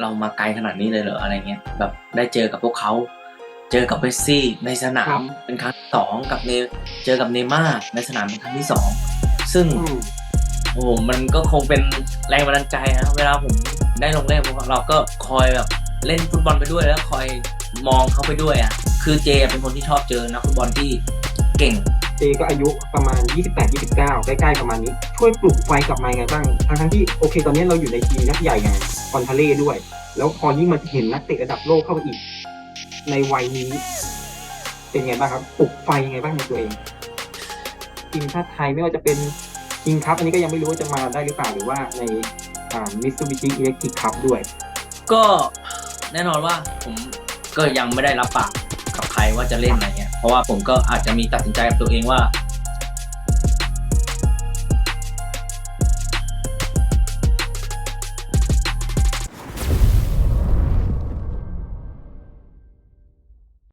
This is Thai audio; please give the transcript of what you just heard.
เรามาไกลขนาดนี้เลยเหรออะไรเงี้ยแบบได้เจอกับพวกเขา เจอกับเมสซี่ในสนาครัมบเป็นครั้งที่สองกับเนเจอกับเนย์ม่าร์ในสนามเป็นครั้งที่สองซึ่งอืมโอ้โหมันก็คงเป็นแรงบันดาลใจนะเวลาผมได้ลงเล่นพวกเราก็คอยแบบเล่นฟุตบอลไปด้วยแล้วคอยมองเขาไปด้วยอะคือเจเป็นคนที่ชอบเจอนักฟุตบอลที่เก่ง เจก็อายุประมาณ 28 29 ใกล้ๆประมาณนี้ ช่วยปลุกไฟกลับมาไงบ้างทั้งๆที่โอเค ตอนนี้เราอยู่ในทีมนักใหญ่ไงคอนทาเล่ด้วย แล้วพอยิ่งมาเห็นนักเตะระดับโลกเข้ามาอีก ในวัยนี้ เป็นไงบ้างครับปลุกไฟยังไงบ้างในตัวเองทีมชาติไทยไม่ว่าจะเป็นคิงคัพอันนี้ก็ยังไม่รู้ว่าจะมาได้หรือเปล่าหรือว่าในมิสซูบิชิอิเล็กทริกคัพด้วย ก็แน่นอนว่าผมก็ยังไม่ได้รับปากกับใครว่าจะเล่นอะไรเงี้ย เพราะว่าผมก็อาจจะมีตัดสินใจกับตัวเองว่า